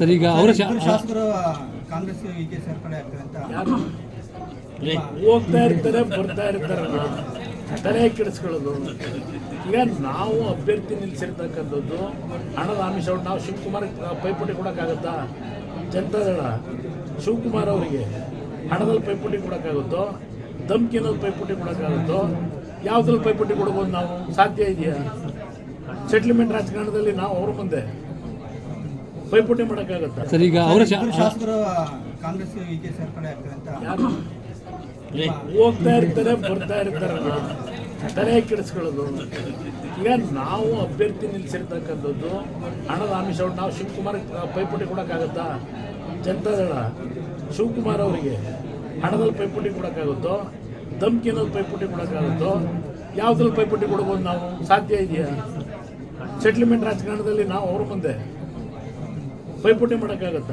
Sir ಈಗ ಅವರ ಶಾಸಕರು ಕಾಂಗ್ರೆಸ್ ಹೀಗೆ ಸೇರ್ಪಡೆ ಆಗ್ತಾರೆ ಅಂತ. ಯಾರು ಹೋಗ್ತಾ ಇರ್ತಾರೆ ಬರ್ತಾ ಇರ್ತಾರೆ. ತಲೆ ಕೆಡಿಸ್ಕೊಳ್ಳೋದು. ಈಗ ನಾವು ಅಭ್ಯರ್ಥಿ ನಿಲ್ಲಿಸಿರ್ತಕ್ಕಂಥದ್ದು ಹಣದ ಆಮಿಷ ಉಂಟು. ನಾವು ಶಿವಕುಮಾರ್ ಪೈಪೋಟಿ ಕೊಡೋಕ್ಕಾಗತ್ತಾ? ಜನತಾದಳ ಶಿವಕುಮಾರ್ ಅವರಿಗೆ ಹಣದಲ್ಲಿ ಪೈಪೋಟಿ ಕೊಡೋಕ್ಕಾಗುತ್ತೋ? ಧಮ್ಕಿನಲ್ಲಿ ಪೈಪೋಟಿ ಕೊಡೋಕ್ಕಾಗುತ್ತೋ? ಯಾವುದ್ರಲ್ಲಿ ಪೈಪೋಟಿ ಕೊಡ್ಬೋದು ನಾವು? ಸಾಧ್ಯ ಇದೆಯಾ? ಸೆಟ್ಲ್ಮೆಂಟ್ ರಾಜಕಾರಣದಲ್ಲಿ ನಾವು ಅವ್ರ ಮುಂದೆ. ಪೈಪೋಟಿ ಮಾಡೋಕ್ಕಾಗತ್ತಾ? ಸರ್ ಈಗ ಅವರ ಶಾಸಕರು ಕಾಂಗ್ರೆಸ್ ಸೇರ್ಪಡೆ ಆಗ್ತಾರೆ ಅಂತ. ಯಾರು ಹೋಗ್ತಾ ಇರ್ತಾರೆ ಬರ್ತಾ ಇರ್ತಾರೆ. ತಲೆ ಕೆಡಿಸ್ಕೊಳ್ಳೋದು. ಈಗ ನಾವು ಅಭ್ಯರ್ಥಿ ನಿಲ್ಲಿಸಿರ್ತಕ್ಕಂಥದ್ದು ಹಣದ ಆಮಿಷ ನಾವು ಶಿವಕುಮಾರ್ ಪೈಪೋಟಿ ಕೊಡೋಕ್ಕಾಗತ್ತಾ? ಜನತಾದಳ ಶಿವಕುಮಾರ್ ಅವರಿಗೆ ಹಣದಲ್ಲಿ ಪೈಪೋಟಿ ಕೊಡೋಕ್ಕಾಗುತ್ತೋ ಧಮ್ಕಿನಲ್ಲಿ ಪೈಪೋಟಿ ಕೊಡೋಕ್ಕಾಗುತ್ತೋ ಯಾವುದ್ರಲ್ಲಿ ಪೈಪೋಟಿ ಕೊಡ್ಬೋದು ನಾವು? ಸಾಧ್ಯ ಇದೆಯಾ? ಸೆಟ್ಲ್ಮೆಂಟ್ ರಾಜಕಾರಣದಲ್ಲಿ ನಾವು ಅವ್ರ ಮುಂದೆ. ಪೈಪೋಟಿ ಮಾಡೋಕ್ಕಾಗತ್ತಾ?